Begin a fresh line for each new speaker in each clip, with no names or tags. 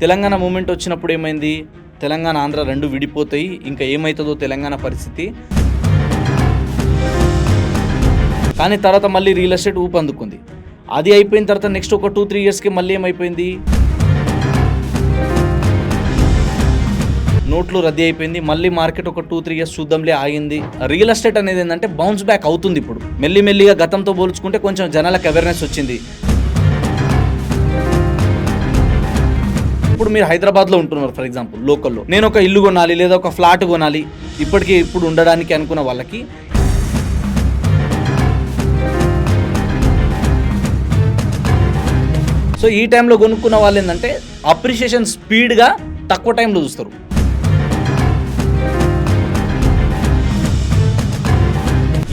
Telangana moment వచ్చినప్పుడు ఏమైంది? తెలంగాణ ఆంధ్ర రెండు విడిపోతాయి. ఇంకా ఏమవుతుందో తెలంగాణ పరిస్థితి. కానీ తర్వాత మళ్ళీ రియల్ ఎస్టేట్ ఊపందుకుంది అది అయిపోయిన తర్వాత నెక్స్ట్ ఒక టూ త్రీ ఇయర్స్కి మళ్ళీ ఏమైపోయింది? నోట్లు రద్దీ అయిపోయింది. మళ్ళీ మార్కెట్ ఒక టూ త్రీ ఇయర్స్ చూద్దాంలే ఆగింది. రియల్ ఎస్టేట్ అనేది ఏంటంటే బౌన్స్ బ్యాక్ అవుతుంది ఇప్పుడు. మెల్లి మెల్లిగా గతంతో పోల్చుకుంటే కొంచెం జనాలకు అవేర్నెస్ వచ్చింది. ఇప్పుడు మీరు హైదరాబాద్లో ఉంటున్నారు ఫర్ ఎగ్జాంపుల్ లోకల్లో నేను ఒక ఇల్లు కొనాలి లేదా ఒక ఫ్లాట్ కొనాలి ఇప్పటికీ ఇప్పుడు ఉండడానికి అనుకున్న వాళ్ళకి సో ఈ టైంలో కొనుక్కున్న వాళ్ళు ఏంటంటే అప్రిషియేషన్ స్పీడ్గా తక్కువ టైంలో చూస్తారు.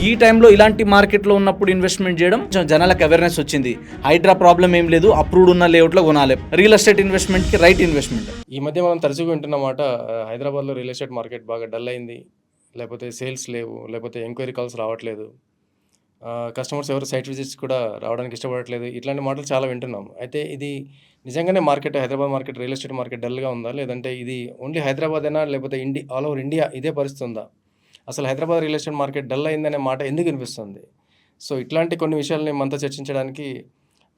ఈ టైంలో ఇలాంటి మార్కెట్లో ఉన్నప్పుడు ఇన్వెస్ట్మెంట్ చేయడం జనాలకు అవేర్నెస్ వచ్చింది. హైడ్రా ప్రాబ్లం ఏం లేదు అప్రూవ్డ్ ఉన్న లేఅవుట్లో కొనాలి. రియల్ ఎస్టేట్ ఇన్వెస్ట్మెంట్కి రైట్ ఇన్వెస్ట్మెంట్
ఈ మధ్య మనం తరచుగా వింటున్నమాట హైదరాబాద్లో రియల్ ఎస్టేట్ మార్కెట్ బాగా డల్ అయింది. లేకపోతే సేల్స్ లేవు లేకపోతే ఎంక్వైరీ కాల్స్ రావట్లేదు. కస్టమర్స్ ఎవరు సైట్ విజిట్స్ కూడా రావడానికి ఇష్టపడట్లేదు. ఇట్లాంటి మాటలు చాలా వింటున్నాం. అయితే ఇది నిజంగానే market Hyderabad market real estate market డల్గా ఉందా? లేదంటే ఇది ఓన్లీ హైదరాబాద్ అయినా లేకపోతే ఇండి ఆల్ ఓవర్ ఇండియా ఇదే పరిస్థితి ఉందా? అసలు Hyderabad real estate market dull అయిందనే మాట ఎందుకు వినిపిస్తుంది? సో ఇట్లాంటి కొన్ని విషయాలని మనతో చర్చించడానికి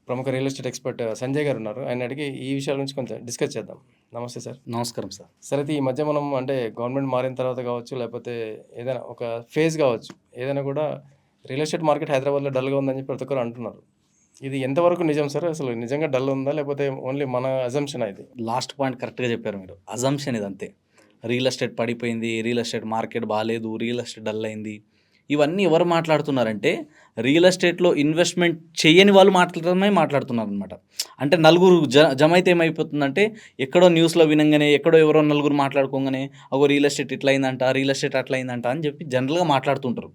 ప్రముఖ రియల్ ఎస్టేట్ ఎక్స్పర్ట్ సంజయ్ గారు ఉన్నారు. ఆయన అడిగి ఈ విషయాల గురించి కొంచెం డిస్కస్ చేద్దాం. నమస్తే సార్.
నమస్కారం సార్.
సరే అయితే ఈ మధ్య మనం అంటే గవర్నమెంట్ మారిన తర్వాత కావచ్చు లేకపోతే ఏదైనా ఒక ఫేజ్ కావచ్చు ఏదైనా కూడా రియల్ ఎస్టేట్ మార్కెట్ హైదరాబాద్లో డల్గా ఉందని చెప్పి ప్రతి ఒక్కరు అంటున్నారు. ఇది ఎంతవరకు నిజం సార్? అసలు నిజంగా డల్ ఉందా లేకపోతే ఓన్లీ మన అజంప్షన్ ఇది?
లాస్ట్ పాయింట్ కరెక్ట్గా చెప్పారు మీరు. అజంప్షన్ ఇది అంతే రియల్ ఎస్టేట్ పడిపోయింది రియల్ ఎస్టేట్ మార్కెట్ బాగాలేదు రియల్ ఎస్టేట్ డల్ అయింది. ఇవన్నీ ఎవరు మాట్లాడుతున్నారంటే రియల్ ఎస్టేట్లో ఇన్వెస్ట్మెంట్ చేయని వాళ్ళు మాట్లాడమే మాట్లాడుతున్నారు అనమాట అంటే నలుగురు జ జమ అయితే ఏమైపోతుందంటే ఎక్కడో న్యూస్లో వినంగానే ఎక్కడో ఎవరో నలుగురు మాట్లాడుకోగానే ఒక రియల్ ఎస్టేట్ ఇట్లా అయిందంట రియల్ ఎస్టేట్ అట్లా అయిందంట అని చెప్పి జనరల్గా మాట్లాడుతుంటారు.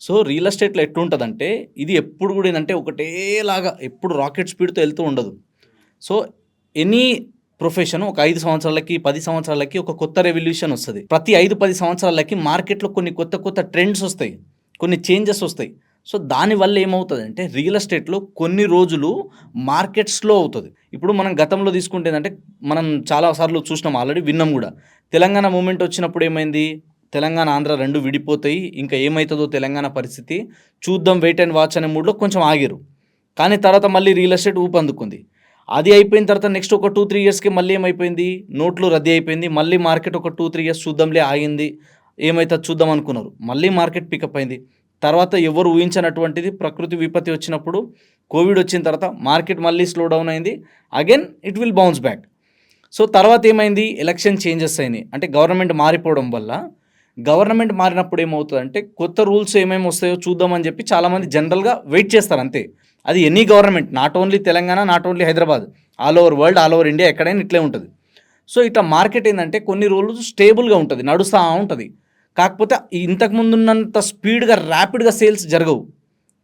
సో రియల్ ఎస్టేట్లో ఎట్లుంటుందంటే ఇది ఎప్పుడు కూడా ఏంటంటే ఒకటేలాగా ఎప్పుడు రాకెట్ స్పీడ్తో వెళ్తూ ఉండదు. సో ఎనీ ప్రొఫెషన్ ఒక ఐదు సంవత్సరాలకి పది సంవత్సరాలకి ఒక కొత్త రెవల్యూషన్ వస్తుంది. ప్రతి ఐదు పది సంవత్సరాలకి మార్కెట్లో కొన్ని కొత్త కొత్త ట్రెండ్స్ వస్తాయి. కొన్ని చేంజెస్ వస్తాయి. సో దానివల్ల ఏమవుతుందంటే రియల్ ఎస్టేట్లో కొన్ని రోజులు మార్కెట్ స్లో అవుతుంది. ఇప్పుడు మనం గతంలో తీసుకుంటే ఏంటంటే మనం చాలాసార్లు చూసినాం ఆల్రెడీ విన్నాం కూడా. తెలంగాణ మూమెంట్ వచ్చినప్పుడు ఏమైంది? తెలంగాణ ఆంధ్ర రెండు విడిపోతాయి. ఇంకా ఏమవుతుందో తెలంగాణ పరిస్థితి చూద్దాం వెయిట్ అండ్ వాచ్ అనే మూడ్లో కొంచెం ఆగిరు. కానీ తర్వాత మళ్ళీ రియల్ ఎస్టేట్ ఊపందుకుంది అది అయిపోయిన తర్వాత నెక్స్ట్ ఒక టూ త్రీ ఇయర్స్కి మళ్ళీ ఏమైపోయింది? నోట్లు రద్దీ అయిపోయింది. మళ్ళీ మార్కెట్ ఒక టూ త్రీ ఇయర్స్ చూద్దాంలే ఆగింది. ఏమైతే చూద్దాం అనుకున్నారు. మళ్ళీ మార్కెట్ పికప్ అయింది. తర్వాత ఎవరు ఊహించినటువంటిది ప్రకృతి విపత్తి వచ్చినప్పుడు కోవిడ్ వచ్చిన తర్వాత మార్కెట్ మళ్ళీ స్లో డౌన్ అయింది. Again it will bounce back so తర్వాత ఏమైంది? ఎలక్షన్ చేంజెస్ అయినాయి. అంటే గవర్నమెంట్ మారిపోవడం వల్ల గవర్నమెంట్ మారినప్పుడు ఏమవుతుందంటే కొత్త రూల్స్ ఏమేమి వస్తాయో చూద్దామని చెప్పి చాలామంది జనరల్గా వెయిట్ చేస్తారు అంతే. అది any government not only Telangana not only Hyderabad all over world all over India ఎక్కడైనా ఇట్లే ఉంటుంది. సో ఇట్లా మార్కెట్ ఏంటంటే కొన్ని రోజులు స్టేబుల్గా ఉంటుంది నడుస్తూ ఉంటుంది. కాకపోతే ఇంతకుముందు ఉన్నంత స్పీడ్గా ర్యాపిడ్గా సేల్స్ జరగవు.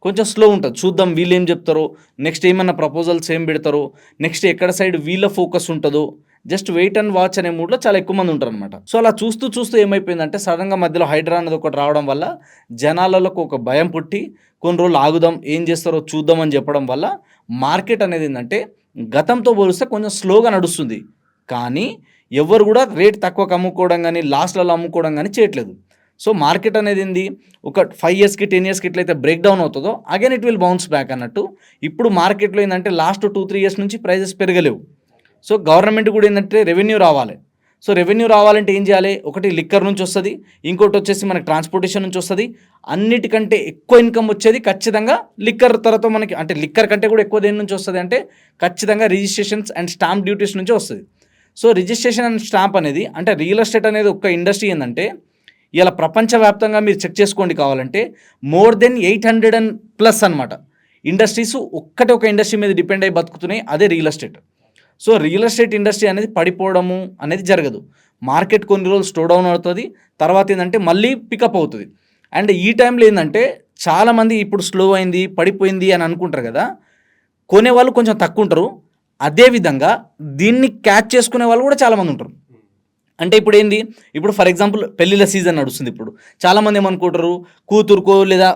కొంచెం స్లో ఉంటుంది. చూద్దాం వీళ్ళు ఏం చెప్తారో నెక్స్ట్ ఏమైనా ప్రపోజల్స్ ఏం పెడతారో నెక్స్ట్ ఎక్కడ సైడ్ వీళ్ళ ఫోకస్ ఉంటుందో జస్ట్ వెయిట్ అండ్ వాచ్ అనే మూడ్లో చాలా ఎక్కువ మంది ఉంటారు అనమాట సో అలా చూస్తూ చూస్తూ ఏమైపోయిందంటే సడన్గా మధ్యలో హైడ్రా అనేది ఒకటి రావడం వల్ల జనాలకు ఒక భయం పుట్టి కొన్ని రోజులు ఆగుదాం ఏం చేస్తారో చూద్దాం అని చెప్పడం వల్ల మార్కెట్ అనేది ఏంటంటే గతంతో పోలిస్తే కొంచెం స్లోగా నడుస్తుంది. కానీ ఎవరు కూడా రేట్ తక్కువకు అమ్ముకోవడం కానీ లాస్ట్లలో అమ్ముకోవడం కానీ చేయట్లేదు. సో మార్కెట్ అనేది ఏంది? ఒక ఫైవ్ ఇయర్స్కి టెన్ ఇయర్స్కి ఎట్లయితే బ్రేక్ డౌన్ అవుతుందో again it will bounce back అన్నట్టు. ఇప్పుడు మార్కెట్లో ఏంటంటే లాస్ట్ టూ త్రీ ఇయర్స్ నుంచి ప్రైజెస్ పెరగలేవు. సో గవర్నమెంట్ కూడా ఏంటంటే రెవెన్యూ రావాలి. సో రెవెన్యూ రావాలంటే ఏం చేయాలి? ఒకటి లిక్కర్ నుంచి వస్తుంది ఇంకోటి వచ్చేసి మనకి ట్రాన్స్పోర్టేషన్ నుంచి వస్తుంది. అన్నిటికంటే ఎక్కువ ఇన్కమ్ వచ్చేది ఖచ్చితంగా లిక్కర్ తర్వాత మనకి అంటే లిక్కర్ కంటే కూడా ఎక్కువ దేని నుంచి వస్తుంది అంటే ఖచ్చితంగా రిజిస్ట్రేషన్స్ అండ్ స్టాంప్ డ్యూటీస్ నుంచి వస్తుంది. సో రిజిస్ట్రేషన్ అండ్ స్టాంప్ అనేది అంటే రియల్ ఎస్టేట్ అనేది ఒక ఇండస్ట్రీ ఏంటంటే ఇలా ప్రపంచవ్యాప్తంగా మీరు చెక్ చేసుకోండి కావాలంటే more than eight hundred and plus అనమాట ఇండస్ట్రీస్ ఒక్కటే ఒక ఇండస్ట్రీ మీద డిపెండ్ అయి బతుకుతున్నాయి అదే real estate so real estate industry అనేది పడిపోవడము అనేది జరగదు. మార్కెట్ కొన్ని రోజులు స్లో డౌన్ అవుతుంది తర్వాత ఏంటంటే మళ్ళీ పికప్ అవుతుంది. అండ్ ఈ టైంలో ఏంటంటే చాలామంది ఇప్పుడు స్లో అయింది పడిపోయింది అని అనుకుంటారు కదా కొనేవాళ్ళు కొంచెం తక్కువ ఉంటారు. అదేవిధంగా దీన్ని క్యాచ్ చేసుకునే వాళ్ళు కూడా చాలామంది ఉంటారు. అంటే ఇప్పుడు ఏంది? ఇప్పుడు ఫర్ ఎగ్జాంపుల్ పెళ్ళిళ్ళ సీజన్ నడుస్తుంది ఇప్పుడు. చాలామంది ఏమనుకుంటారు? కూతురుకో లేదా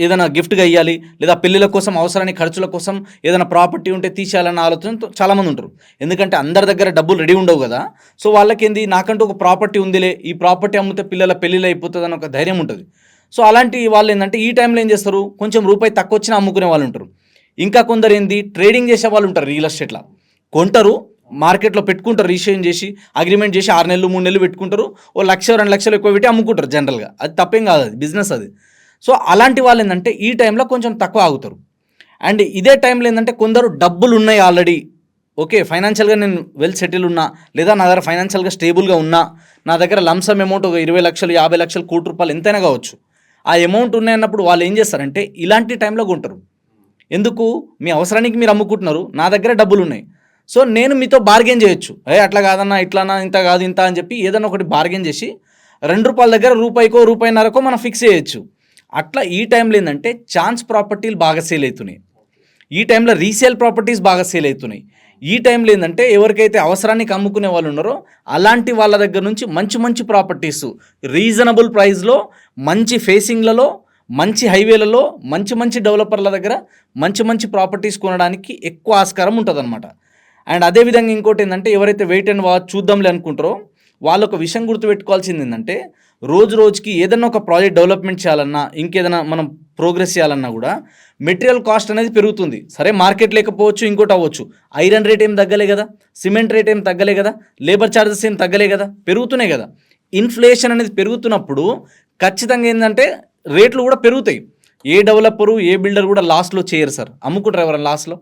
ఏదైనా గిఫ్ట్గా ఇవ్వాలి లేదా పెళ్ళిళ్ళ కోసం అవసరానికి ఖర్చుల కోసం ఏదైనా ప్రాపర్టీ ఉంటే తీసేయాలన్న ఆలోచనతో చాలామంది ఉంటారు. ఎందుకంటే అందరి దగ్గర డబ్బులు రెడీ ఉండవు కదా. సో వాళ్ళకి ఏంది నాకంటూ ఒక ప్రాపర్టీ ఉందిలే ఈ ప్రాపర్టీ అమ్మితే పిల్లల పెళ్ళిళ్ళు అయిపోతుంది అని ఒక ధైర్యం ఉంటుంది. సో అలాంటి వాళ్ళు ఏంటంటే ఈ టైంలో ఏం చేస్తారు? కొంచెం రూపాయి తక్కువ వచ్చినా అమ్ముకునే వాళ్ళు ఉంటారు. ఇంకా కొందరు ఏంది? ట్రేడింగ్ చేసే వాళ్ళు ఉంటారు రియల్ ఎస్టేట్లో. కొంటారు మార్కెట్లో పెట్టుకుంటారు రిజిస్ట్రేషన్ చేసి అగ్రిమెంట్ చేసి ఆరు నెలలు మూడు నెలలు పెట్టుకుంటారు. ఓ లక్ష రెండు లక్షలు ఎక్కువ పెట్టి అమ్ముకుంటారు జనరల్గా. అది తప్పేం కాదు అది బిజినెస్ అది. సో అలాంటి వాళ్ళు ఏంటంటే ఈ టైంలో కొంచెం తక్కువ ఆగుతారు. అండ్ ఇదే టైంలో ఏంటంటే కొందరు డబ్బులు ఉన్నాయి ఆల్రెడీ. ఓకే ఫైనాన్షియల్గా నేను వెల్ సెటిల్ ఉన్నా లేదా నా దగ్గర ఫైనాన్షియల్గా స్టేబుల్గా ఉన్నా నా దగ్గర లంసమ్ అమౌంట్ ఒక ఇరవై లక్షలు యాభై లక్షలు కోటి రూపాయలు ఎంతైనా కావచ్చు. ఆ అమౌంట్ ఉన్నాయన్నప్పుడు వాళ్ళు ఏం చేస్తారంటే ఇలాంటి టైంలో కొంటారు. ఎందుకు? మీ అవసరానికి మీరు అమ్ముకుంటున్నారు నా దగ్గర డబ్బులు ఉన్నాయి. సో నేను మీతో బార్గెన్ చేయొచ్చు. ఏ అట్లా కాదన్నా ఇట్లానా ఇంత కాదు ఇంత అని చెప్పి ఏదైనా ఒకటి బార్గెన్ చేసి రెండు రూపాయల దగ్గర రూపాయికో రూపాయిన్నరకో మనం ఫిక్స్ చేయొచ్చు. అట్లా ఈ టైంలో ఏంటంటే ఛాన్స్ ప్రాపర్టీలు బాగా సేల్ అవుతున్నాయి. ఈ టైంలో రీసేల్ ప్రాపర్టీస్ బాగా సేల్ అవుతున్నాయి. ఈ టైంలో ఏంటంటే ఎవరికైతే అవసరానికి అమ్ముకునే వాళ్ళు ఉన్నారో అలాంటి వాళ్ళ దగ్గర నుంచి మంచి మంచి ప్రాపర్టీస్ రీజనబుల్ ప్రైస్లో మంచి ఫేసింగ్లలో మంచి హైవేలలో మంచి మంచి డెవలపర్ల దగ్గర మంచి మంచి ప్రాపర్టీస్ కొనడానికి ఎక్కువ ఆస్కారం ఉంటుందన్నమాట. అండ్ అదేవిధంగా ఇంకోటి ఏంటంటే ఎవరైతే వెయిట్ అండ్ వా చూద్దాంలే అనుకుంటారో వాళ్ళు ఒక విషయం గుర్తుపెట్టుకోవాల్సింది ఏంటంటే రోజు రోజుకి ఏదైనా ఒక ప్రాజెక్ట్ డెవలప్మెంట్ చేయాలన్నా ఇంకేదైనా మనం ప్రోగ్రెస్ చేయాలన్నా కూడా మెటీరియల్ కాస్ట్ అనేది పెరుగుతుంది. సరే మార్కెట్ లేకపోవచ్చు ఇంకోటి అవ్వచ్చు. ఐరన్ రేట్ ఏం తగ్గలే కదా? సిమెంట్ రేట్ ఏం తగ్గలే కదా? లేబర్ ఛార్జెస్ ఏం తగ్గలే కదా? పెరుగుతున్నాయి కదా. ఇన్ఫ్లేషన్ అనేది పెరుగుతున్నప్పుడు ఖచ్చితంగా ఏంటంటే రేట్లు కూడా పెరుగుతాయి. ఏ డెవలపరు ఏ బిల్డర్ కూడా లాస్ట్లో చేయరు సార్. అమ్ముకుంటారు ఎవరైనా లాస్ట్లో.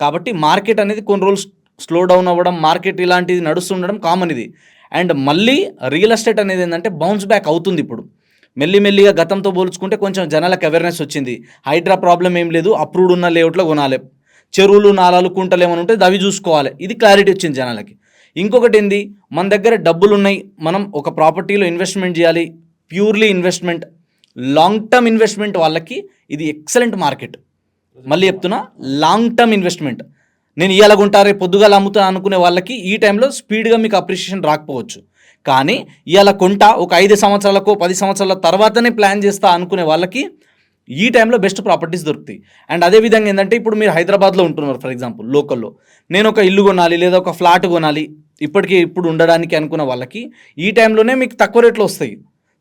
కాబట్టి మార్కెట్ అనేది కొన్ని రోజులు స్లో డౌన్ అవ్వడం మార్కెట్ ఇలాంటిది నడుస్తుండడం కామన్ ఇది. అండ్ మళ్ళీ రియల్ ఎస్టేట్ అనేది ఏంటంటే బౌన్స్ బ్యాక్ అవుతుంది ఇప్పుడు. మెల్లిమెల్లిగా గతంతో పోల్చుకుంటే కొంచెం జనాలకు అవేర్నెస్ వచ్చింది. హైడ్రా ప్రాబ్లం ఏం లేదు అప్రూవ్డ్ ఉన్న లేఅవుట్లో కొనాలి. చెరువులు నాలాలు కుంటలు ఏమైనా ఉంటే అవి చూసుకోవాలి. ఇది క్లారిటీ వచ్చింది జనాలకి. ఇంకొకటి ఏంది? మన దగ్గర డబ్బులు ఉన్నాయి. మనం ఒక ప్రాపర్టీలో ఇన్వెస్ట్మెంట్ చేయాలి. Purely investment long term investment వాళ్ళకి ఇది ఎక్సలెంట్ మార్కెట్ మళ్ళీ చెప్తున్నా లాంగ్ టర్మ్ ఇన్వెస్ట్మెంట్ నేను ఇవాళ రేపు పొద్దుగాల అమ్ముతా అనుకునే వాళ్ళకి ఈ టైంలో స్పీడ్గా మీకు అప్రిషియేషన్ రాకపోవచ్చు. కానీ ఇవాళ కొంటా ఒక ఐదు సంవత్సరాలకో పది సంవత్సరాల తర్వాతనే ప్లాన్ చేస్తా అనుకునే వాళ్ళకి ఈ టైంలో బెస్ట్ ప్రాపర్టీస్ దొరుకుతాయి. అండ్ అదేవిధంగా ఏంటంటే ఇప్పుడు మీరు హైదరాబాద్లో ఉంటున్నారు ఫర్ ఎగ్జాంపుల్ లోకల్లో. నేను ఒక ఇల్లు కొనాలి లేదా ఒక ఫ్లాట్ కొనాలి ఇప్పటికీ ఇప్పుడు ఉండడానికి అనుకున్న వాళ్ళకి ఈ టైంలోనే మీకు తక్కువ రేట్లో వస్తాయి.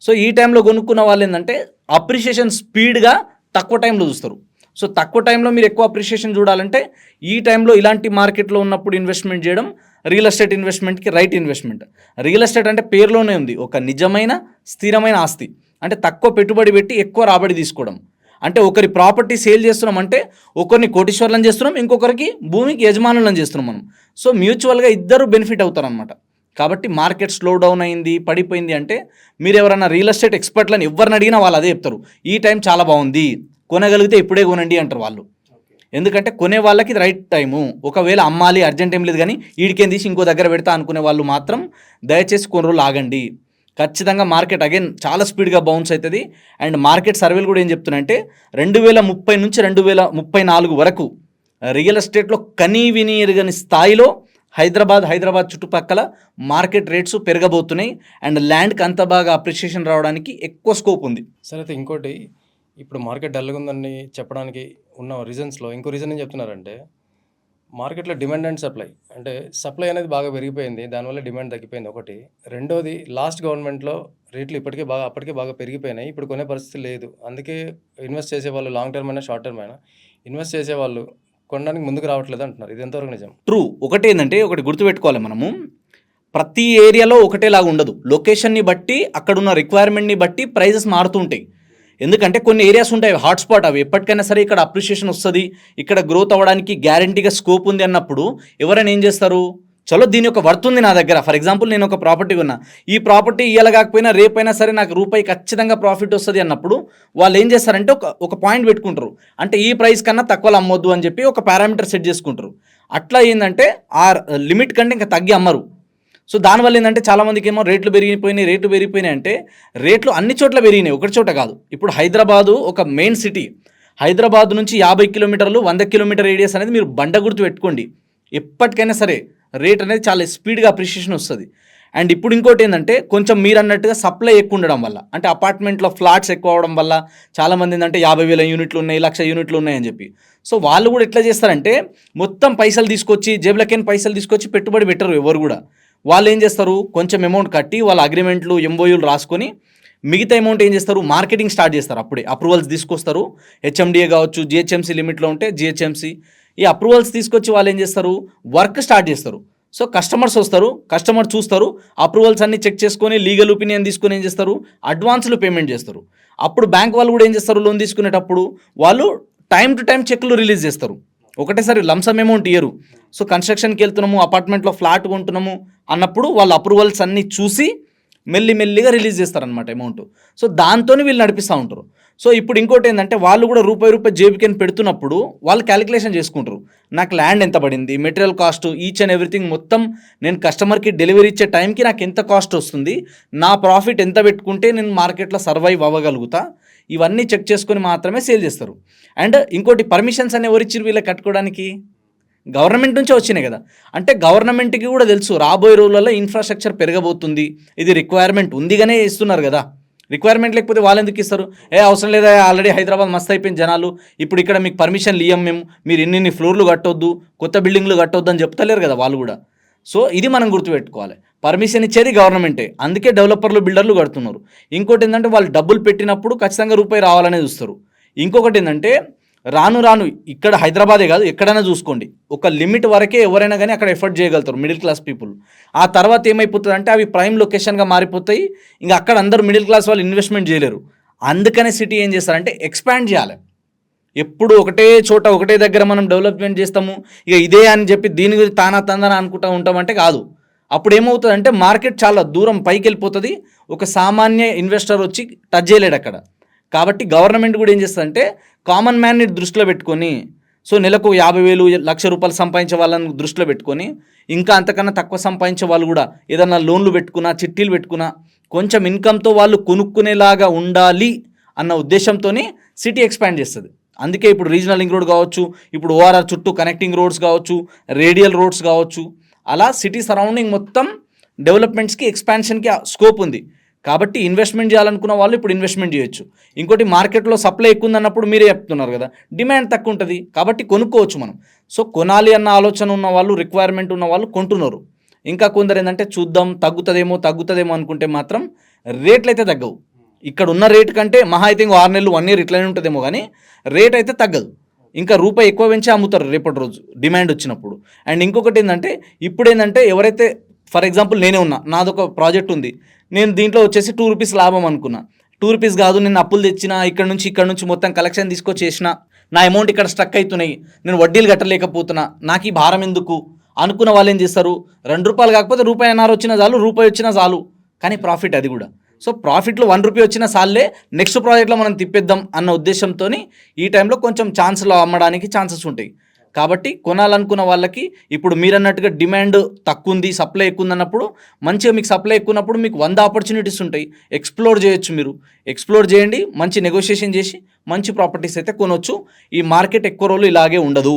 సో ఈ టైంలో కొనుక్కున్న వాళ్ళు ఏంటంటే అప్రిషియేషన్ స్పీడ్గా తక్కువ టైంలో చూస్తారు. సో తక్కువ టైంలో మీరు ఎక్కువ అప్రిషియేషన్ చూడాలంటే ఈ టైంలో ఇలాంటి మార్కెట్లో ఉన్నప్పుడు ఇన్వెస్ట్మెంట్ చేయడం రియల్ ఎస్టేట్ ఇన్వెస్ట్మెంట్కి రైట్ ఇన్వెస్ట్మెంట్ రియల్ ఎస్టేట్ అంటే పేరులోనే ఉంది. ఒక నిజమైన స్థిరమైన ఆస్తి. అంటే తక్కువ పెట్టుబడి పెట్టి ఎక్కువ రాబడి తీసుకోవడం. అంటే ఒకరి ప్రాపర్టీ సేల్ చేస్తున్నాం అంటే ఒకరిని కోటీశ్వర్లను చేస్తున్నాం ఇంకొకరికి భూమికి యజమానులను చేస్తున్నాం మనం. సో మ్యూచువల్గా ఇద్దరు బెనిఫిట్ అవుతారనమాట కాబట్టి మార్కెట్ స్లో డౌన్ అయింది పడిపోయింది అంటే మీరు ఎవరైనా రియల్ ఎస్టేట్ ఎక్స్పర్ట్లను ఎవరిని అడిగినా వాళ్ళు అదే చెప్తారు. ఈ టైం చాలా బాగుంది. కొనగలిగితే ఇప్పుడే కొనండి అంటారు వాళ్ళు. ఎందుకంటే కొనే వాళ్ళకి ఇది రైట్ టైము. ఒకవేళ అమ్మాలి అర్జెంట్ ఏం లేదు కానీ ఈడికేం తీసి ఇంకో దగ్గర పెడతా అనుకునే వాళ్ళు మాత్రం దయచేసి కొన్ని రోజులు ఆగండి. ఖచ్చితంగా మార్కెట్ అగైన్ చాలా స్పీడ్గా బౌన్స్ అవుతుంది అండ్ మార్కెట్ సర్వేలు కూడా ఏం చెప్తున్నాయంటే రెండు వేల ముప్పై నుంచి రెండు వేల ముప్పై నాలుగు వరకు రియల్ ఎస్టేట్లో కనీ విని ఎరగని స్థాయిలో హైదరాబాద్ హైదరాబాద్ చుట్టుపక్కల మార్కెట్ రేట్స్ పెరగబోతున్నాయి. అండ్ ల్యాండ్కి అంత బాగా అప్రిషియేషన్ రావడానికి ఎక్కువ స్కోప్ ఉంది.
సరే అయితే ఇంకోటి ఇప్పుడు మార్కెట్ డల్గా ఉందని చెప్పడానికి ఉన్న రీజన్స్లో ఇంకో రీజన్ ఏం చెప్తున్నారంటే మార్కెట్లో డిమాండ్ అండ్ సప్లై. అంటే సప్లై అనేది బాగా పెరిగిపోయింది దానివల్ల డిమాండ్ తగ్గిపోయింది. ఒకటి. రెండోది లాస్ట్ గవర్నమెంట్లో రేట్లు ఇప్పటికే బాగా అప్పటికే బాగా పెరిగిపోయినాయి. ఇప్పుడు కొనే పరిస్థితి లేదు. అందుకే ఇన్వెస్ట్ చేసే వాళ్ళు లాంగ్ టర్మ్ అయినా షార్ట్ టర్మ్ అయినా ఇన్వెస్ట్ చేసే వాళ్ళు కొనడానికి ముందుకు రావట్లేదు అంటున్నారు. ఇది ఎంతవరకు నిజం?
ట్రూ. ఒకటి ఏంటంటే ఒకటి గుర్తుపెట్టుకోవాలి మనము. ప్రతి ఏరియాలో ఒకటేలాగా ఉండదు. లొకేషన్ని బట్టి అక్కడున్న రిక్వైర్మెంట్ని బట్టి ప్రైజెస్ మారుతూ ఉంటాయి. ఎందుకంటే కొన్ని ఏరియాస్ ఉంటాయి హాట్స్పాట్ అవి. ఎప్పటికైనా సరే ఇక్కడ అప్రిషియేషన్ వస్తుంది. ఇక్కడ గ్రోత్ అవ్వడానికి గ్యారంటీగా స్కోప్ ఉంది అన్నప్పుడు ఎవరైనా ఏం చేస్తారు? చలో దీని యొక్క వర్త్ ఉంది నా దగ్గర. ఫర్ ఎగ్జాంపుల్ నేను ఒక ప్రాపర్టీ ఉన్నా ఈ ప్రాపర్టీ ఇయ్యాల కాకపోయినా రేపైనా సరే నాకు రూపాయి ఖచ్చితంగా ప్రాఫిట్ వస్తుంది అన్నప్పుడు వాళ్ళు ఏం చేస్తారంటే ఒక ఒక పాయింట్ పెట్టుకుంటారు. అంటే ఈ ప్రైస్ కన్నా తక్కువలో అమ్మొద్దు అని చెప్పి ఒక పారామీటర్ సెట్ చేసుకుంటారు. అట్లా ఏంటంటే ఆ లిమిట్ కంటే ఇంకా తగ్గి అమ్మరు. సో దానివల్ల ఏంటంటే చాలామందికి ఏమో రేట్లు పెరిగిపోయినాయి రేట్లు పెరిగిపోయినాయి అంటే రేట్లు అన్ని చోట్ల పెరిగినాయి ఒకటి చోట కాదు. ఇప్పుడు హైదరాబాదు ఒక మెయిన్ సిటీ. హైదరాబాద్ నుంచి యాభై కిలోమీటర్లు వంద కిలోమీటర్ రేడియస్ అనేది మీరు బండ గుర్తు పెట్టుకోండి. ఎప్పటికైనా సరే రేట్ అనేది చాలా స్పీడ్గా అప్రిషియేషన్ వస్తుంది. అండ్ ఇప్పుడు ఇంకోటి ఏంటంటే కొంచెం మీరు అన్నట్టుగా సప్లై ఎక్కువ ఉండడం వల్ల అంటే అపార్ట్మెంట్లో ఫ్లాట్స్ ఎక్కువ అవడం వల్ల చాలామంది ఏంటంటే యాభై వేల యూనిట్లు ఉన్నాయి లక్ష యూనిట్లు ఉన్నాయని చెప్పి. సో వాళ్ళు కూడా ఎట్లా చేస్తారంటే మొత్తం పైసలు తీసుకొచ్చి జేబులకేం పైసలు తీసుకొచ్చి పెట్టుబడి పెట్టరు ఎవరు కూడా. వాళ్ళు ఏం చేస్తారు? కొంచెం అమౌంట్ కట్టి వాళ్ళ అగ్రిమెంట్లు ఎంఓయూలు రాసుకొని మిగతా అమౌంట్ ఏం చేస్తారు? మార్కెటింగ్ స్టార్ట్ చేస్తారు అప్పుడే. అప్రూవల్స్ తీసుకొస్తారు. హెచ్ఎండిఏ కావచ్చు జిహెచ్ఎంసీ లిమిట్లో ఉంటే జిహెచ్ఎంసీ ఈ అప్రూవల్స్ తీసుకొచ్చి వాళ్ళు ఏం చేస్తారు? వర్క్ స్టార్ట్ చేస్తారు. సో కస్టమర్స్ వస్తారు. కస్టమర్ చూస్తారు. అప్రూవల్స్ అన్ని చెక్ చేసుకొని లీగల్ ఒపీనియన్ తీసుకొని ఏం చేస్తారు? అడ్వాన్స్లు పేమెంట్ చేస్తారు. అప్పుడు బ్యాంక్ వాళ్ళు కూడా ఏం చేస్తారు? లోన్ తీసుకునేటప్పుడు వాళ్ళు టైం టు టైం చెక్లు రిలీజ్ చేస్తారు. ఒకటేసారి లంసమ్ అమౌంట్ ఇయ్యరు. సో కన్స్ట్రక్షన్కి వెళ్తున్నాము అపార్ట్మెంట్లో ఫ్లాట్ కొంటున్నాము అన్నప్పుడు వాళ్ళ అప్రూవల్స్ అన్నీ చూసి మెల్లి మెల్లిగా రిలీజ్ చేస్తారనమాట అమౌంట్ సో దాంతోనే వీళ్ళు నడిపిస్తూ ఉంటారు. సో ఇప్పుడు ఇంకోటి ఏంటంటే వాళ్ళు కూడా రూపాయి రూపాయి జేబుకి పెడుతున్నప్పుడు వాళ్ళు క్యాలిక్యులేషన్ చేసుకుంటారు. నాకు ల్యాండ్ ఎంత పడింది? Material cost each and everything మొత్తం నేను కస్టమర్కి డెలివరీ ఇచ్చే టైంకి నాకు ఎంత కాస్ట్ వస్తుంది? నా ప్రాఫిట్ ఎంత పెట్టుకుంటే నేను మార్కెట్లో సర్వైవ్ అవ్వగలుగుతా? ఇవన్నీ చెక్ చేసుకొని మాత్రమే సేల్ చేస్తారు. అండ్ ఇంకోటి పర్మిషన్స్ అని ఎవరిచ్చారు వీళ్ళకి కట్టుకోవడానికి? గవర్నమెంట్ నుంచే వచ్చినాయి కదా. అంటే గవర్నమెంట్కి కూడా తెలుసు రాబోయే రోజులలో ఇన్ఫ్రాస్ట్రక్చర్ పెరగబోతుంది ఇది రిక్వైర్మెంట్ ఉందిగానే ఇస్తున్నారు కదా. రిక్వైర్మెంట్ లేకపోతే వాళ్ళు ఎందుకు ఇస్తారు? ఏ అవసరం లేదా ఆల్రెడీ హైదరాబాద్ మస్తు అయిపోయిన జనాలు ఇప్పుడు ఇక్కడ మీకు పర్మిషన్లు ఇయ్యం మేము మీరు ఇన్ని ఇన్ని ఫ్లోర్లు కట్టొద్దు కొత్త బిల్డింగ్లు కట్టొద్దు అని చెప్తలేరు కదా వాళ్ళు కూడా. సో ఇది మనం గుర్తుపెట్టుకోవాలి. పర్మిషన్ ఇచ్చేది గవర్నమెంటే. అందుకే డెవలపర్లు బిల్డర్లు కడుతున్నారు. ఇంకోటి ఏంటంటే వాళ్ళు డబ్బులు పెట్టినప్పుడు ఖచ్చితంగా రూపాయి రావాలనే చూస్తారు. ఇంకొకటి ఏంటంటే రాను రాను ఇక్కడ హైదరాబాదే కాదు ఎక్కడైనా చూసుకోండి. ఒక లిమిట్ వరకే ఎవరైనా కానీ అక్కడ ఎఫర్ట్ చేయగలుగుతారు మిడిల్ క్లాస్ పీపుల్. ఆ తర్వాత ఏమైపోతుంది అంటే అవి ప్రైమ్ లొకేషన్గా మారిపోతాయి. ఇంకా అక్కడ అందరూ మిడిల్ క్లాస్ వాళ్ళు ఇన్వెస్ట్మెంట్ చేయలేరు. అందుకనే సిటీ ఏం చేస్తారంటే ఎక్స్పాండ్ చేయాలి. ఎప్పుడు ఒకటే చోట ఒకటే దగ్గర మనం డెవలప్మెంట్ చేస్తాము. ఇక ఇదే అని చెప్పి దీని గురించి తానా తందన అనుకుంటా ఉంటామంటే కాదు. అప్పుడు ఏమవుతుంది అంటే మార్కెట్ చాలా దూరం పైకి వెళ్ళిపోతుంది ఒక సామాన్య ఇన్వెస్టర్ వచ్చి టచ్ చేయలేడు అక్కడ. కాబట్టి గవర్నమెంట్ కూడా ఏం చేస్తుందంటే కామన్ మ్యాన్ని దృష్టిలో పెట్టుకొని సో నెలకు యాభై వేలు లక్ష రూపాయలు సంపాదించే వాళ్ళని దృష్టిలో పెట్టుకొని ఇంకా అంతకన్నా తక్కువ సంపాదించే వాళ్ళు కూడా ఏదన్నా లోన్లు పెట్టుకున్నా చిట్టీలు పెట్టుకున్నా కొంచెం ఇన్కమ్తో వాళ్ళు కొనుక్కునేలాగా ఉండాలి అన్న ఉద్దేశంతో సిటీ ఎక్స్పాండ్ చేస్తుంది. అందుకే ఇప్పుడు రీజనల్ లింక్ రోడ్ కావచ్చు ఇప్పుడు ఓఆర్ఆర్ చుట్టూ కనెక్టింగ్ రోడ్స్ కావచ్చు రేడియల్ రోడ్స్ కావచ్చు అలా సిటీ సరౌండింగ్ మొత్తం డెవలప్మెంట్స్కి ఎక్స్పాన్షన్కి స్కోప్ ఉంది. కాబట్టి ఇన్వెస్ట్మెంట్ చేయాలనుకున్న వాళ్ళు ఇప్పుడు ఇన్వెస్ట్మెంట్ చేయొచ్చు. ఇంకోటి మార్కెట్లో సప్లై ఎక్కువ ఉందన్నప్పుడు మీరే చెప్తున్నారు కదా డిమాండ్ తక్కువ ఉంటుంది కాబట్టి కొనుక్కోవచ్చు మనం. సో కొనాలి అన్న ఆలోచన ఉన్న వాళ్ళు రిక్వైర్మెంట్ ఉన్న వాళ్ళు కొంటున్నారు. ఇంకా కొందరు ఏంటంటే చూద్దాం తగ్గుతుందేమో తగ్గుతుందేమో అనుకుంటే మాత్రం రేట్లు అయితే తగ్గవు. ఇక్కడ ఉన్న రేట్ కంటే మహా అయితే ఇంకో ఆరు నెలలు వన్ ఇయర్ ఇట్లనే ఉంటుందేమో కానీ రేట్ అయితే తగ్గదు. ఇంకా రూపాయి ఎక్కువ పెంచి అమ్ముతారు రేపటి రోజు డిమాండ్ వచ్చినప్పుడు. అండ్ ఇంకొకటి ఏంటంటే ఇప్పుడు ఏంటంటే ఎవరైతే ఫర్ ఎగ్జాంపుల్ నేనే ఉన్నా నాదొక ప్రాజెక్ట్ ఉంది. నేను దీంట్లో వచ్చేసి టూ రూపీస్ లాభం అనుకున్నా. టూ రూపీస్ కాదు నేను అప్పులు తెచ్చిన ఇక్కడ నుంచి ఇక్కడ నుంచి మొత్తం కలెక్షన్ తీసుకొచ్చి చేసిన నా అమౌంట్ ఇక్కడ స్ట్రక్ అవుతున్నాయి నేను వడ్డీలు కట్టలేకపోతున్నా నాకు ఈ భారం ఎందుకు? అనుకున్న వాళ్ళు ఏం చేస్తారు? రెండు రూపాయలు కాకపోతే రూపాయి అన్నారు వచ్చినా చాలు రూపాయి వచ్చినా చాలు. కానీ ప్రాఫిట్ అది కూడా. సో ప్రాఫిట్లో వన్ రూపీ వచ్చిన సార్లే నెక్స్ట్ ప్రాజెక్ట్లో మనం తిప్పేద్దాం అన్న ఉద్దేశంతో ఈ టైంలో కొంచెం ఛాన్స్లో అమ్మడానికి ఛాన్సెస్ ఉంటాయి. కాబట్టి కొనాలనుకున్న వాళ్ళకి ఇప్పుడు మీరన్నట్టుగా డిమాండ్ తక్కువ ఉంది సప్లై ఎక్కువ ఉందన్నప్పుడు మంచిగా మీకు సప్లై ఎక్కువ ఉన్నప్పుడు మీకు వంద ఆపర్చునిటీస్ ఉంటాయి. ఎక్స్ప్లోర్ చేయొచ్చు మీరు. ఎక్స్ప్లోర్ చేయండి మంచి నెగోషియేషన్ చేసి మంచి ప్రాపర్టీస్ అయితే కొనవచ్చు ఈ మార్కెట్ ఎక్కువ రోజులు ఇలాగే ఉండదు.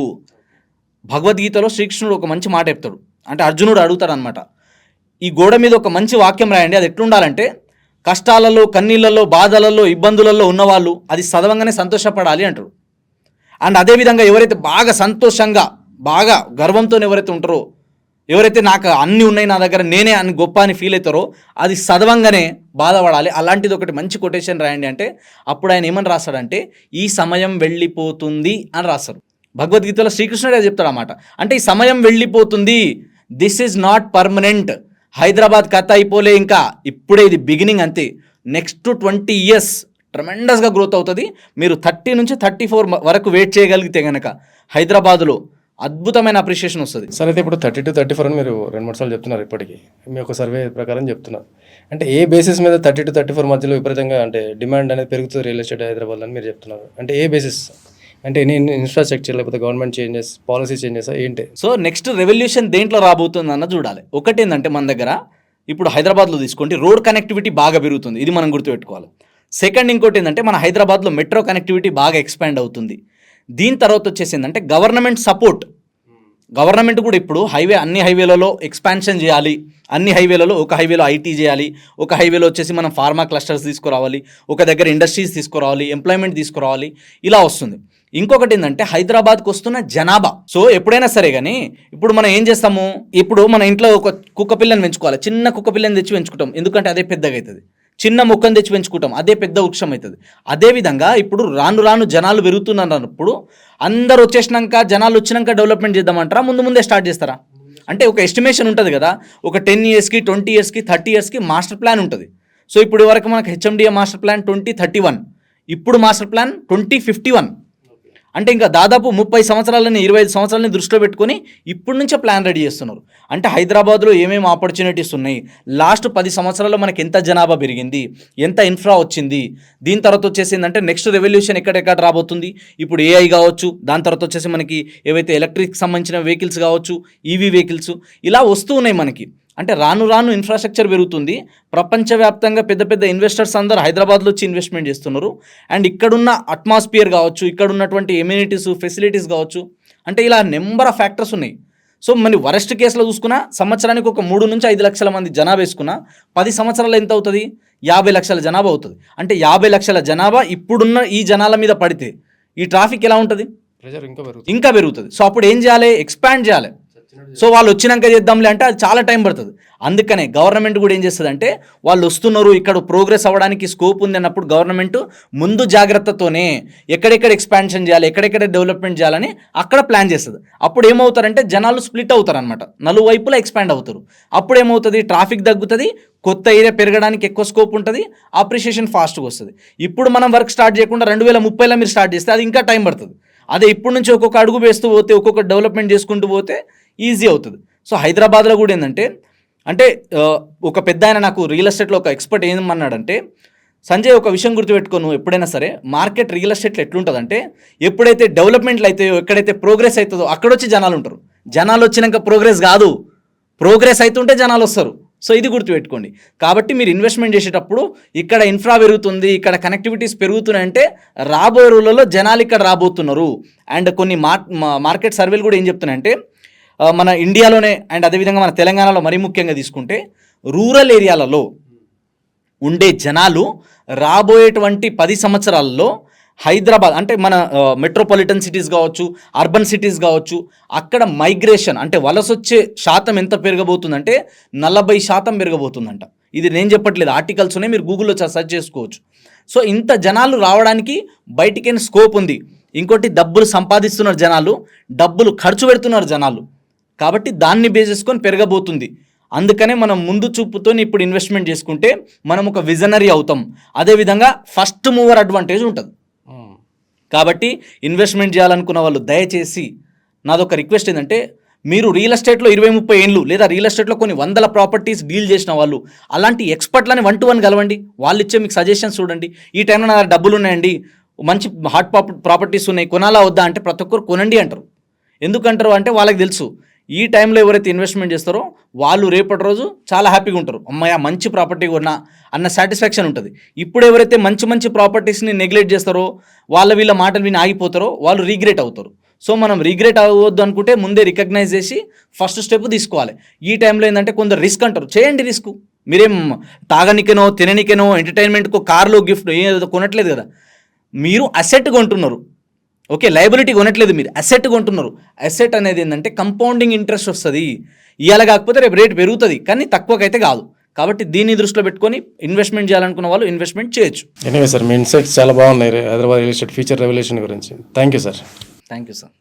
భగవద్గీతలో శ్రీకృష్ణుడు ఒక మంచి మాట చెప్తాడు. అంటే అర్జునుడు అడుగుతాడు అనమాట ఈ గోడ మీద ఒక మంచి వాక్యం రాయండి అది ఎట్లుండాలంటే కష్టాలలో కన్నీళ్ళలో బాధలలో ఇబ్బందులలో ఉన్నవాళ్ళు అది చదవంగానే సంతోషపడాలి అంటారు. అండ్ అదేవిధంగా ఎవరైతే బాగా సంతోషంగా బాగా గర్వంతో ఎవరైతే ఉంటారో ఎవరైతే నాకు అన్నీ ఉన్నాయి నా దగ్గర నేనే అని గొప్ప అని ఫీల్ అవుతారో అది చదవంగానే బాధపడాలి. అలాంటిది ఒకటి మంచి కొటేషన్ రాయండి అంటే అప్పుడు ఆయన ఏమని రాస్తాడంటే ఈ సమయం వెళ్ళిపోతుంది అని రాస్తారు. భగవద్గీతలో శ్రీకృష్ణుడే చెప్తాడు అన్నమాట. అంటే ఈ సమయం వెళ్ళిపోతుంది. This is not permanent Hyderabad కథ అయిపోలే ఇంకా. ఇప్పుడే ఇది బిగినింగ్ అంతే. నెక్స్ట్ ట్వంటీ ఇయర్స్ ట్రమెండస్గా గ్రోత్ అవుతుంది. మీరు థర్టీ నుంచి థర్టీ ఫోర్ వరకు వెయిట్ చేయగలిగితే కనుక హైదరాబాద్లో అద్భుతమైన అప్రిషియేషన్ వస్తుంది.
సార్ అయితే ఇప్పుడు థర్టీ టు థర్టీ ఫోర్ అని మీరు రెండు మూడు సార్లు చెప్తున్నారు ఇప్పటికీ. మీ యొక్క సర్వే ప్రకారం చెప్తున్నారు అంటే ఏ బేసిస్ మీద థర్టీ టు థర్టీ ఫోర్ మధ్యలో విపరీతంగా అంటే డిమాండ్ అనేది పెరుగుతుంది రియల్ ఎస్టేట్ హైదరాబాద్ అని మీరు చెప్తున్నారు. అంటే ఏ బేసిస్ అంటే ఎనీ ఇన్ఫ్రాస్ట్రక్చర్ లేకపోతే గవర్నమెంట్ చేంజెస్ పాలసీ చేంజెస్ ఏంటి?
సో నెక్స్ట్ రెవల్యూషన్ దేంట్లో రాబోతుంది అన్న చూడాలి. ఒకటి ఏంటంటే మన దగ్గర ఇప్పుడు హైదరాబాద్లో తీసుకోండి రోడ్ కనెక్టివిటీ బాగా పెరుగుతుంది. ఇది మనం గుర్తుపెట్టుకోవాలి. సెకండ్ ఇంకోటి ఏంటంటే మన హైదరాబాద్లో మెట్రో కనెక్టివిటీ బాగా ఎక్స్పాండ్ అవుతుంది. దీని తర్వాత వచ్చేసి ఏంటంటే గవర్నమెంట్ సపోర్ట్ గవర్నమెంట్ కూడా ఇప్పుడు హైవే అన్ని హైవేలలో ఎక్స్పాన్షన్ చేయాలి. అన్ని హైవేలలో ఒక హైవేలో ఐటీ చేయాలి. ఒక హైవేలో వచ్చేసి మనం ఫార్మా క్లస్టర్స్ తీసుకురావాలి. ఒక దగ్గర ఇండస్ట్రీస్ తీసుకురావాలి ఎంప్లాయ్మెంట్ తీసుకురావాలి. ఇలా వస్తుంది. ఇంకొకటి ఏంటంటే హైదరాబాద్కి వస్తున్న జనాభా. సో ఎప్పుడైనా సరే కానీ ఇప్పుడు మనం ఏం చేస్తాము? ఇప్పుడు మన ఇంట్లో ఒక కుక్క పిల్లని పెంచుకోవాలి. చిన్న కుక్క పిల్లని తెచ్చి పెంచుకుంటాం. ఎందుకంటే అదే పెద్దగా అవుతుంది చిన్న మొక్కను తెచ్చి పెంచుకుంటాం. అదే పెద్ద వృక్షం అవుతుంది అదేవిధంగా ఇప్పుడు రాను రాను జనాలు పెరుగుతున్నప్పుడు అందరు వచ్చేసినాక జనాలు వచ్చినాక డెవలప్మెంట్ చేద్దామంటారా? ముందు ముందే స్టార్ట్ చేస్తారా? అంటే ఒక ఎస్టిమేషన్ ఉంటుంది కదా. ఒక టెన్ ఇయర్స్కి ట్వంటీ ఇయర్స్కి థర్టీ ఇయర్స్కి మాస్టర్ ప్లాన్ ఉంటుంది. సో ఇప్పుడు వరకు మనకు HMDA master plan twenty thirty one. ఇప్పుడు master plan twenty fifty one. అంటే ఇంకా దాదాపు ముప్పై సంవత్సరాలని ఇరవై ఐదు సంవత్సరాలని దృష్టిలో పెట్టుకొని ఇప్పటి నుంచే ప్లాన్ రెడీ చేస్తున్నారు. అంటే హైదరాబాద్లో ఏమేమి ఆపర్చునిటీస్ ఉన్నాయి? లాస్ట్ పది సంవత్సరాల్లో మనకి ఎంత జనాభా పెరిగింది? ఎంత ఇన్ఫ్రా వచ్చింది? దీని తర్వాత వచ్చేసిందంటే నెక్స్ట్ రెవల్యూషన్ ఎక్కడెక్కడ రాబోతుంది? ఇప్పుడు ఏఐ కావచ్చు దాని తర్వాత వచ్చేసి మనకి ఏవైతే ఎలక్ట్రిక్ సంబంధించిన వెహికల్స్ కావచ్చు ఈవీ వెహికల్స్ ఇలా వస్తూ ఉన్నాయి మనకి. అంటే రాను రాను ఇన్ఫ్రాస్ట్రక్చర్ పెరుగుతుంది. ప్రపంచవ్యాప్తంగా పెద్ద పెద్ద ఇన్వెస్టర్స్ అందరూ హైదరాబాద్లో వచ్చి ఇన్వెస్ట్మెంట్ చేస్తున్నారు. అండ్ ఇక్కడున్న అట్మాస్ఫియర్ కావచ్చు ఇక్కడ ఉన్నటువంటి ఎమ్యూనిటీస్ ఫెసిలిటీస్ కావచ్చు అంటే ఇలా నెంబర్ ఆఫ్ ఫ్యాక్టర్స్ ఉన్నాయి. సో మరి వరస్ట్ కేసులో చూసుకున్నా సంవత్సరానికి ఒక మూడు నుంచి ఐదు లక్షల మంది జనాభా వేసుకున్నా పది సంవత్సరాలు ఎంత అవుతుంది? యాభై లక్షల జనాభా అవుతుంది. అంటే యాభై లక్షల జనాభా ఇప్పుడున్న ఈ జనాల మీద పడితే ఈ ట్రాఫిక్ ఎలా ఉంటుంది?
ఇంకా పెరుగుతుంది.
సో అప్పుడు ఏం చేయాలి? ఎక్స్పాండ్ చేయాలి. సో వాళ్ళు వచ్చినాక చేద్దాంలే అంటే అది చాలా టైం పడుతుంది. అందుకనే గవర్నమెంట్ కూడా ఏం చేస్తుంది అంటే వాళ్ళు వస్తున్నారు ఇక్కడ ప్రోగ్రెస్ అవ్వడానికి స్కోప్ ఉంది అన్నప్పుడు గవర్నమెంట్ ముందు జాగ్రత్తతోనే ఎక్కడెక్కడ ఎక్స్పాన్షన్ చేయాలి ఎక్కడెక్కడ డెవలప్మెంట్ చేయాలని అక్కడ ప్లాన్ చేస్తుంది. అప్పుడు ఏమవుతారంటే జనాలు స్ప్లిట్ అవుతారు అనమాట నలువైపులా ఎక్స్పాండ్ అవుతారు. అప్పుడు ఏమవుతుంది? ట్రాఫిక్ తగ్గుతుంది కొత్త ఏరియా పెరగడానికి ఎక్కువ స్కోప్ ఉంటుంది అప్రిషియేషన్ ఫాస్ట్గా వస్తుంది. ఇప్పుడు మనం వర్క్ స్టార్ట్ చేయకుండా రెండు వేల ముప్పైలో మీరు స్టార్ట్ చేస్తే అది ఇంకా టైం పడుతుంది. అదే ఇప్పటి నుంచి ఒక్కొక్క అడుగు వేస్తూ పోతే ఒక్కొక్క డెవలప్మెంట్ చేసుకుంటూ పోతే ఈజీ అవుతుంది. సో హైదరాబాద్లో కూడా ఏంటంటే అంటే ఒక పెద్ద ఆయన నాకు రియల్ ఎస్టేట్లో ఒక ఎక్స్పర్ట్ ఏమన్నాడంటే సంజయ్ ఒక విషయం గుర్తుపెట్టుకో నువ్వు ఎప్పుడైనా సరే మార్కెట్ రియల్ ఎస్టేట్లో ఎట్లుంటుందంటే ఎప్పుడైతే డెవలప్మెంట్లు అవుతాయో ఎక్కడైతే ప్రోగ్రెస్ అవుతుందో అక్కడొచ్చి జనాలు ఉంటారు. జనాలు వచ్చినాక ప్రోగ్రెస్ కాదు. ప్రోగ్రెస్ అవుతుంటే జనాలు వస్తారు. సో ఇది గుర్తుపెట్టుకోండి. కాబట్టి మీరు ఇన్వెస్ట్మెంట్ చేసేటప్పుడు ఇక్కడ ఇన్ఫ్రా పెరుగుతుంది ఇక్కడ కనెక్టివిటీస్ పెరుగుతున్నాయంటే రాబోయే రోజులలో జనాలు ఇక్కడ రాబోతున్నారు. అండ్ కొన్ని మార్ మార్కెట్ సర్వేలు కూడా ఏం చెప్తున్నాయంటే మన ఇండియాలోనే అండ్ అదేవిధంగా మన తెలంగాణలో మరీ ముఖ్యంగా తీసుకుంటే రూరల్ ఏరియాలలో ఉండే జనాలు రాబోయేటువంటి పది సంవత్సరాల్లో హైదరాబాద్ అంటే మన మెట్రోపాలిటన్ సిటీస్ కావచ్చు అర్బన్ సిటీస్ కావచ్చు అక్కడ మైగ్రేషన్ అంటే వలస వచ్చే శాతం ఎంత పెరగబోతుందంటే నలభై శాతం పెరగబోతుందంట. ఇది నేను చెప్పట్లేదు ఆర్టికల్స్నే మీరు గూగుల్లో సెర్చ్ చేసుకోవచ్చు. సో ఇంత జనాలు రావడానికి బయటికి స్కోప్ ఉంది. ఇంకోటి డబ్బులు సంపాదిస్తున్నారు జనాలు డబ్బులు ఖర్చు పెడుతున్నారు జనాలు. కాబట్టి దాన్ని బేస్ చేసుకొని పెరగబోతుంది. అందుకనే మనం ముందు చూపుతో ఇప్పుడు ఇన్వెస్ట్మెంట్ చేసుకుంటే మనం ఒక విజనరీ అవుతాం. అదేవిధంగా ఫస్ట్ మూవర్ అడ్వాంటేజ్ ఉంటుంది. కాబట్టి ఇన్వెస్ట్మెంట్ చేయాలనుకున్న వాళ్ళు దయచేసి నాదొక రిక్వెస్ట్ ఏంటంటే మీరు రియల్ ఎస్టేట్లో ఇరవై ముప్పై ఏండ్లు లేదా రియల్ ఎస్టేట్లో కొన్ని వందల ప్రాపర్టీస్ డీల్ చేసిన వాళ్ళు అలాంటి ఎక్స్పర్ట్లని వన్ టు వన్ కలవండి. వాళ్ళు ఇచ్చే మీకు సజెషన్స్ చూడండి. ఈ టైంలో నా డబ్బులు ఉన్నాయండి. మంచి హాట్ ప్రాపర్టీస్ ఉన్నాయి. కొనాలా వద్దా అంటే ప్రతి ఒక్కరు కొనండి అంటారు. ఎందుకంటారు అంటే వాళ్ళకి తెలుసు. ఈ టైంలో ఎవరైతే ఇన్వెస్ట్మెంట్ చేస్తారో వాళ్ళు రేపటి రోజు చాలా హ్యాపీగా ఉంటారు. అమ్మాయి మంచి ప్రాపర్టీ కొన్నా అన్న సాటిస్ఫాక్షన్ ఉంటుంది. ఇప్పుడు ఎవరైతే మంచి మంచి ప్రాపర్టీస్ని నెగ్లెక్ట్ చేస్తారో వాళ్ళ వీళ్ళ మాటలు విని ఆగిపోతారో వాళ్ళు రిగ్రెట్ అవుతారు. సో మనం రిగ్రెట్ అవ్వద్దు అనుకుంటే ముందే రికగ్నైజ్ చేసి ఫస్ట్ స్టెప్ తీసుకోవాలి. ఈ టైంలో ఏంటంటే కొందరు రిస్క్ అంటారు. చేయండి రిస్క్. మీరేం తాగనికెనో తిననికెనో ఎంటర్టైన్మెంట్కో కార్లో గిఫ్ట్ ఏదో కొనట్లేదు కదా. మీరు అసెట్ కొంటున్నారు ఓకే లైబిలిటీ కొనట్లేదు మీరు. అసెట్ కొంటున్నారు. అసెట్ అనేది ఏంటంటే కంపౌండింగ్ ఇంట్రెస్ట్ వస్తుంది. ఇవాళ కాకపోతే రేపు రేట్ పెరుగుతుంది కానీ తక్కువకైతే కాదు. కాబట్టి దీన్ని దృష్టిలో పెట్టుకొని ఇన్వెస్ట్మెంట్ చేయాలనుకున్న వాళ్ళు ఇన్వెస్ట్మెంట్ చేయొచ్చు.
ఎనీవే సార్ మీ ఇన్సైట్స్ చాలా బాగున్నాయి. Hyderabad real estate future revolution గురించి. Thank you sir
thank you sir